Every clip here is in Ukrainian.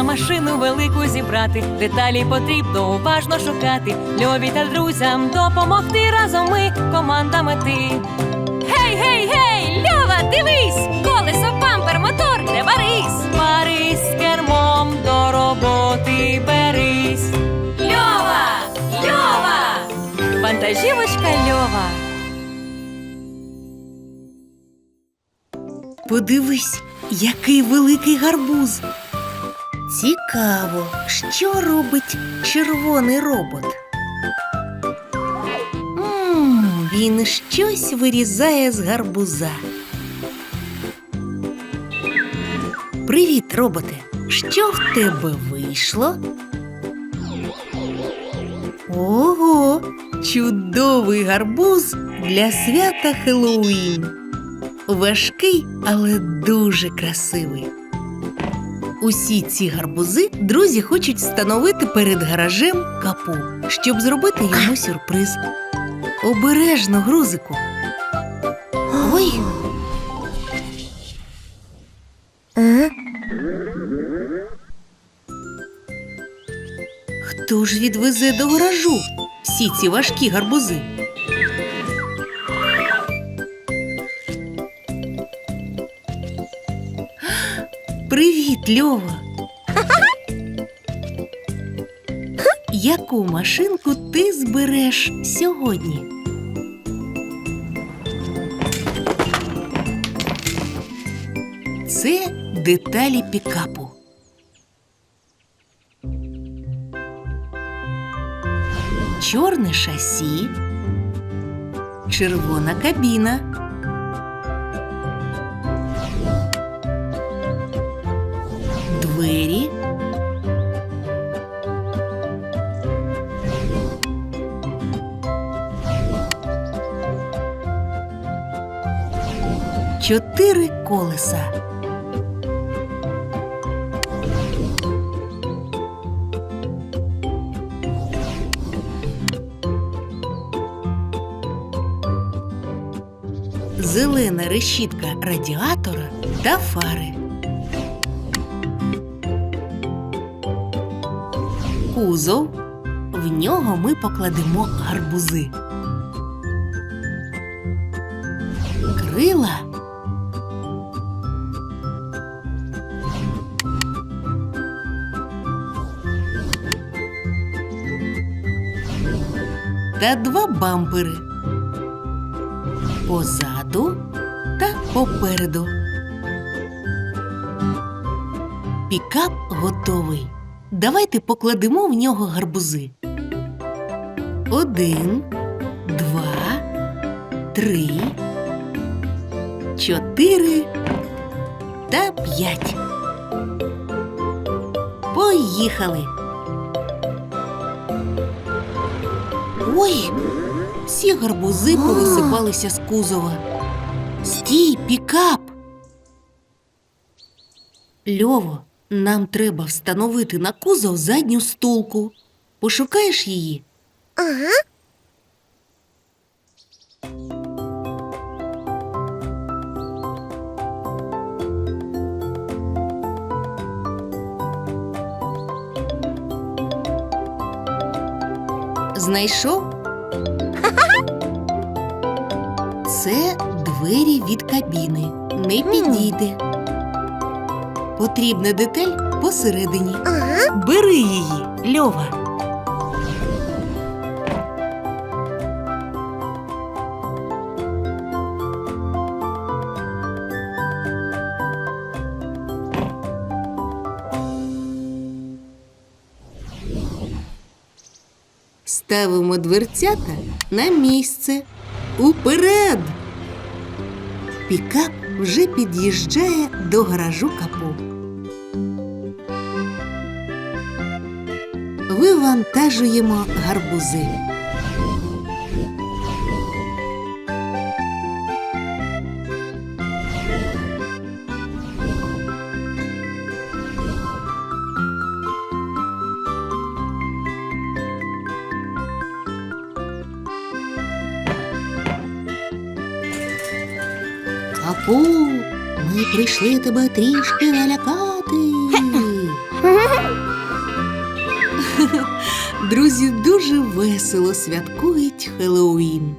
Треба машину велику зібрати, деталі потрібно уважно шукати. Льові та друзям допомогти разом ми команда мети. Гей, гей, гей! Льова, дивись! Колесо, бампер, мотор, не барись! Парись кермом до роботи берись. Льова! Льова! Вантажівочка Льова. Подивись, який великий гарбуз. Цікаво, що робить червоний робот. М, він щось вирізає з гарбуза. Привіт, роботе. Що в тебе вийшло? Ого, чудовий гарбуз для свята Хеллоуін. Важкий, але дуже красивий. Усі ці гарбузи друзі хочуть встановити перед гаражем капу, щоб зробити йому сюрприз. Обережно, грузику. Ой. Хто ж відвезе до гаражу всі ці важкі гарбузи? Льова. Яку машинку ти збереш сьогодні? Це деталі пікапу. Чорне шасі, червона кабіна. Чотири колеса. Зелена решітка радіатора та фари. Кузов. В нього ми покладемо гарбузи. Крила. Та два бампери. Позаду та попереду. Пікап готовий. Давайте покладемо в нього гарбузи. Один, два, три, чотири та п'ять. Поїхали. Ой, всі гарбузи повисипалися з кузова. Стій, пікап. Льово, нам треба встановити на кузов задню стулку. Пошукаєш її? Ага. Знайшов? Це двері від кабіни. Не підійде. Потрібна деталь посередині. Бери її, Льова. Ставимо дверцята на місце. Уперед! Пікап вже під'їжджає до гаражу капу. Вивантажуємо гарбузи. Прийшли тебе трішки налякати. Друзі дуже весело святкують Хеллоуін.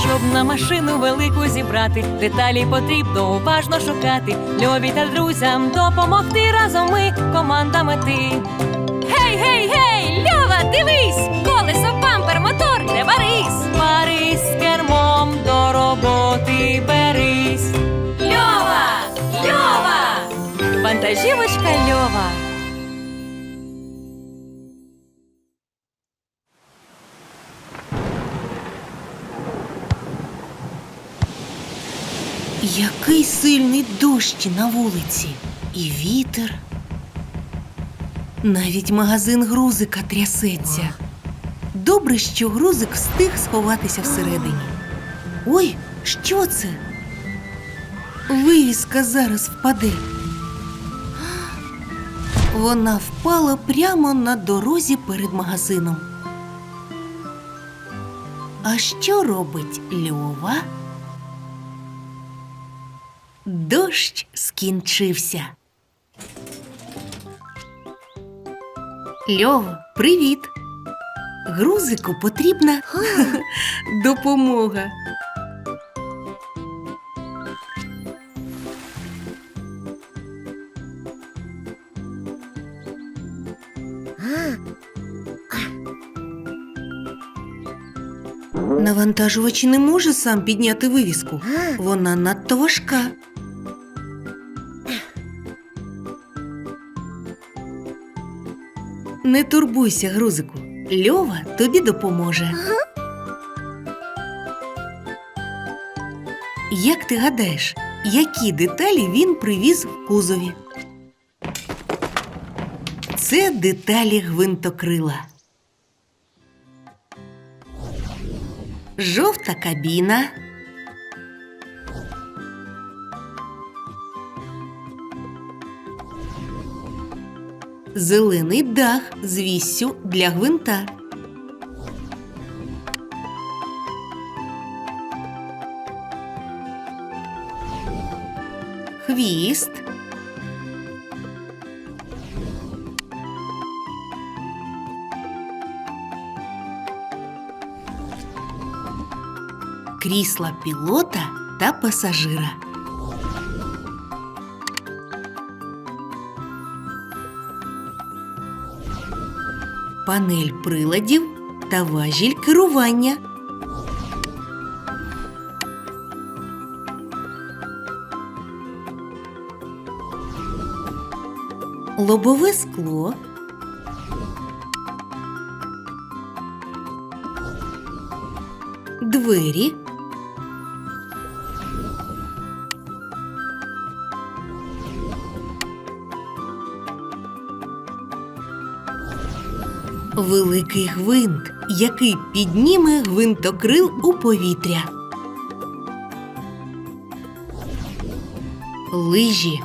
Щоб на машину велику зібрати, деталі потрібно уважно шукати. Льові та друзям допомогти разом ми команда мети. Гей, гей, гей, Льова, дивись! Колесо, бампер, мотор, не варись! Парись до роботи берись. Льова! Льова! Вантажівочка Льова. Який сильний дощ на вулиці, і вітер. Навіть магазин грузика трясеться. Добре, що грузик встиг сховатися всередині. Ой, що це? Вивіска зараз впаде. Вона впала прямо на дорозі перед магазином. А що робить Льова? Дощ скінчився. Льово, привіт. Грузику потрібна допомога. Навантажувач не може сам підняти вивіску. Вона надто важка. Не турбуйся, грузику. Льова тобі допоможе. Як ти гадаєш, які деталі він привіз в кузові? Це деталі гвинтокрила. Жовта кабіна. Зелений дах з віссю для гвинта. Хвіст. Крісла пілота та пасажира. Панель приладів та важіль керування. Лобове скло. Двері. Великий гвинт, який підніме гвинтокрил у повітря. Лижі.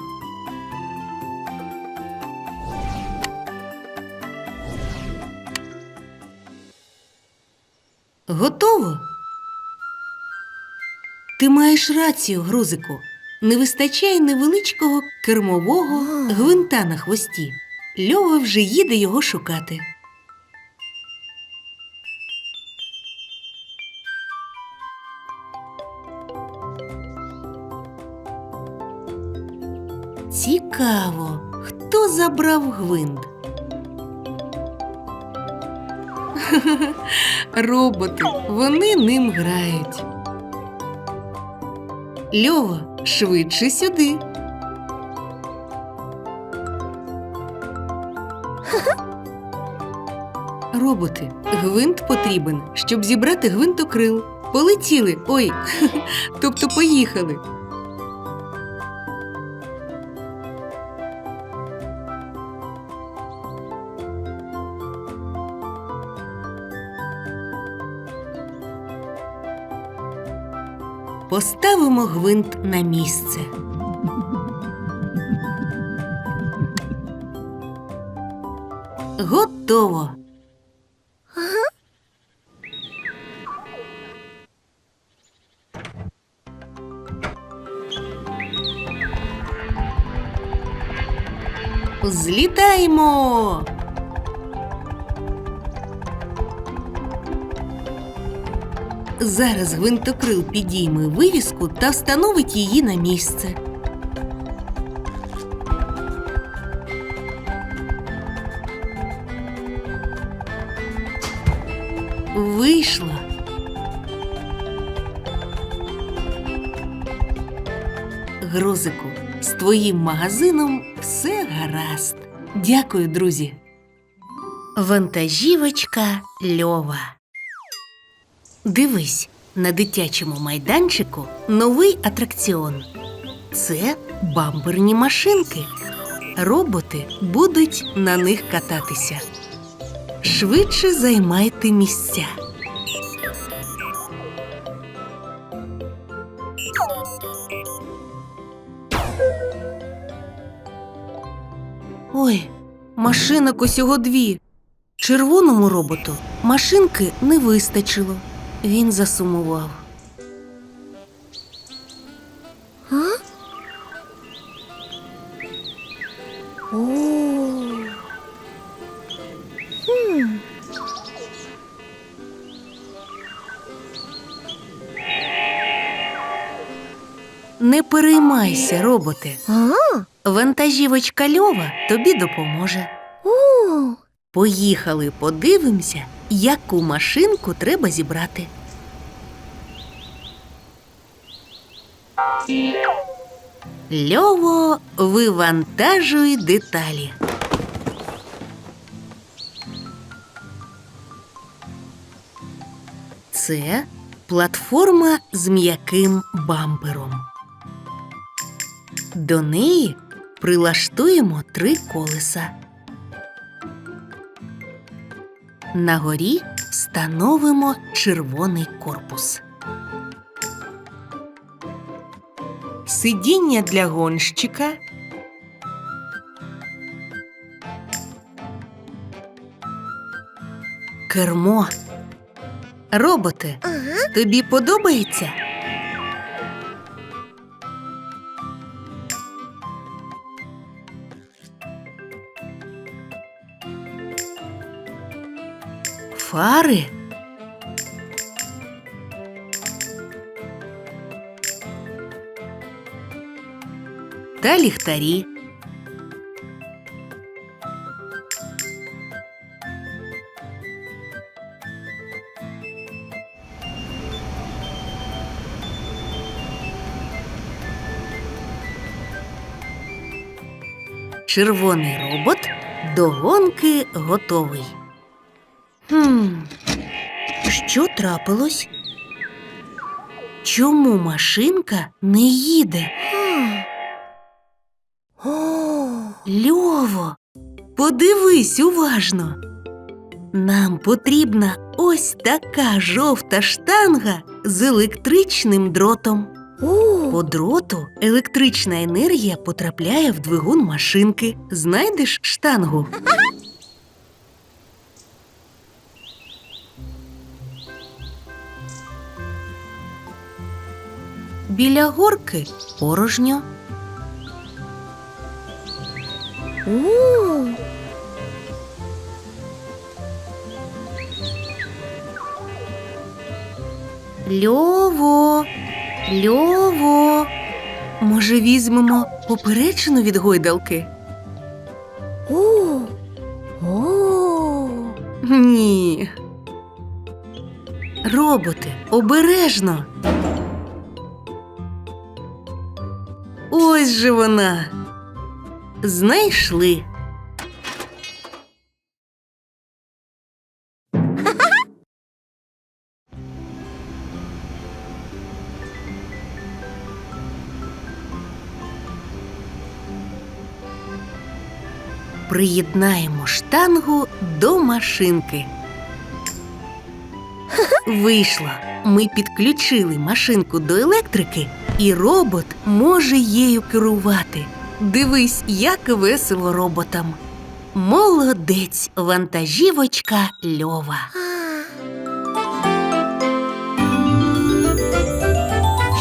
Готово? Ти маєш рацію, грузику. Не вистачає невеличкого кермового гвинта на хвості. Льова вже їде його шукати. Цікаво, хто забрав гвинт? Роботи, вони ним грають. Льова, швидше сюди. Роботи, гвинт потрібен, щоб зібрати гвинтокрил. Полетіли. Ой, тобто поїхали. Поставимо гвинт на місце. Готово. Злітаємо! Зараз гвинтокрил підійме вивіску та встановить її на місце. Вийшло. Грозику, з твоїм магазином все гаразд. Дякую, друзі. Вантажівочка Льова. Дивись, на дитячому майданчику новий атракціон. Це бамперні машинки. Роботи будуть на них кататися. Швидше займайте місця. Ой, машинок усього дві. Червоному роботу машинки не вистачило. Він засумував. Не переймайся, роботи. Вантажівочка Льова тобі допоможе. Поїхали, подивимося, яку машинку треба зібрати. Льово, вивантажуй деталі. Це платформа з м'яким бампером. До неї прилаштуємо три колеса. На горі встановимо червоний корпус. Сидіння для гонщика. Кермо. Роботи, тобі подобається? Фари. Та ліхтарі. Червоний робот до гонки готовий. Хм, що трапилось? Чому машинка не їде? Льово, подивись уважно. Нам потрібна ось така жовта штанга з електричним дротом. По дроту електрична енергія потрапляє в двигун машинки. Знайдеш штангу? Біля горки порожньо. Льово, Льово. Може, візьмемо поперечину від гойдалки? О, о, Ні. Роботи, обережно. Же вона. Знайшли. Приєднаємо штангу до машинки. Вийшло. Ми підключили машинку до електрики, і робот може її керувати. Дивись, як весело роботам. Молодець, вантажівочка Льова.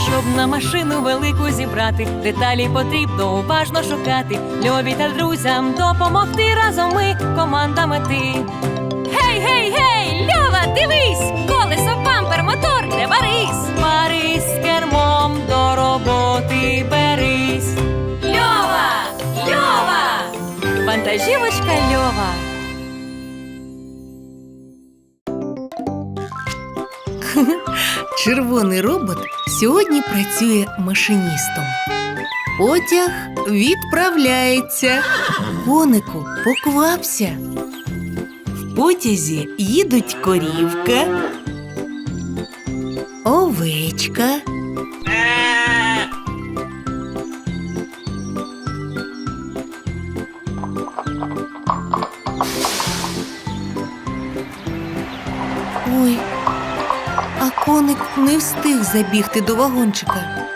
Щоб на машину велику зібрати. Деталі потрібно уважно шукати. Льові та друзям допомогти разом ми команда мети. Гей, гей, гей, Льова, дивись! Колесо, бампер, мотор, не варись! Парись з кермом до роботи берись. Льова! Льова! Вантажівочка Льова. Червоний робот сьогодні працює машиністом. Потяг відправляється. Конику, поквапся. Потязі їдуть корівка, овечка. Ой, а коник не встиг забігти до вагончика.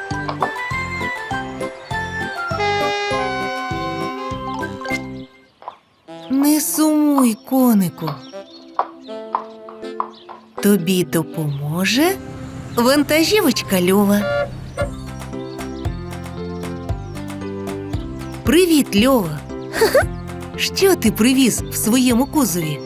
Не сумуй, конику. Тобі допоможе вантажівочка Льова. Привіт, Льова. Що ти привіз в своєму кузові?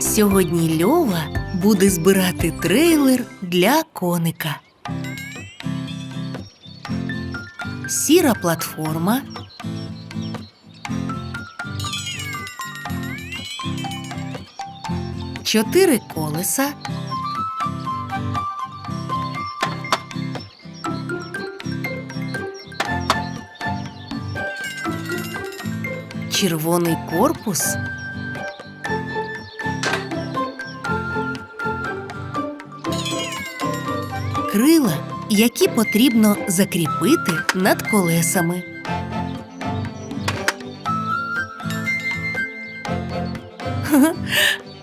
Сьогодні Льова буде збирати трейлер для коника. Сіра платформа. Чотири колеса. Червоний корпус. крила, які потрібно закріпити над колесами.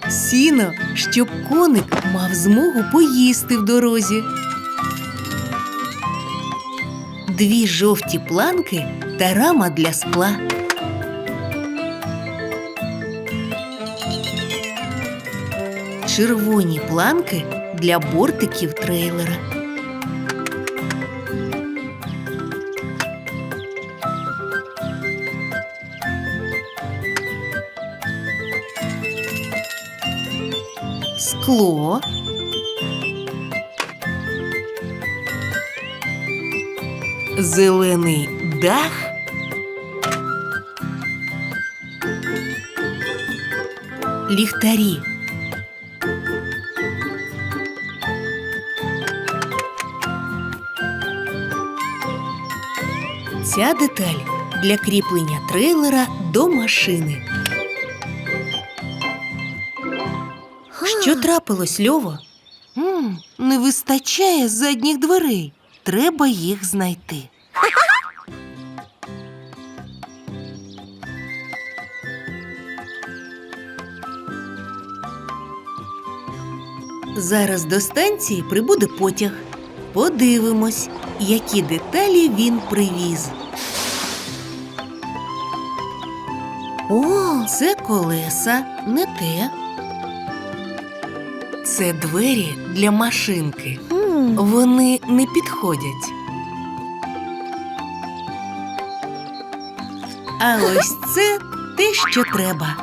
Сіно, щоб коник мав змогу поїсти в дорозі. Дві жовті планки та рама для скла. Червоні планки для бортиків трейлера. Скло. Зелений дах. Ліхтарі. Ця деталь для кріплення трейлера до машини. Трапилось, Льово? м не вистачає задніх дверей. Треба їх знайти. Зараз до станції прибуде потяг. Подивимось, які деталі він привіз. О, це колеса, не те. Це двері для машинки. Вони не підходять. А ось це те, що треба.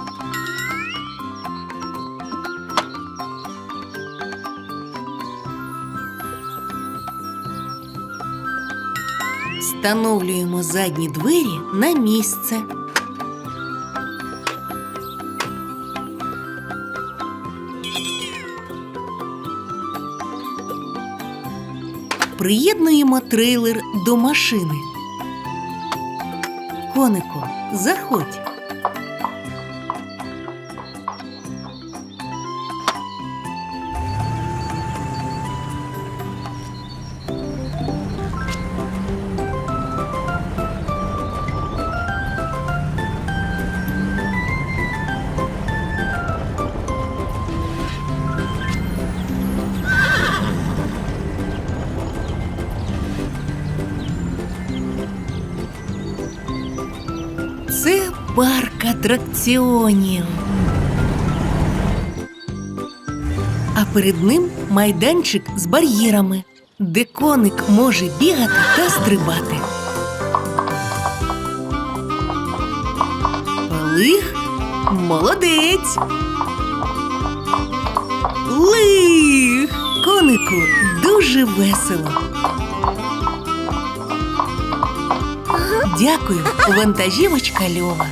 Встановлюємо задні двері на місце. Приєднуємо трейлер до машини. Конику, заходь. Це парк атракціонів. А перед ним майданчик з бар'єрами, де коник може бігати та стрибати. Пелих молодець. Лих! Конику дуже весело. Дякую, вантажівочка Льова.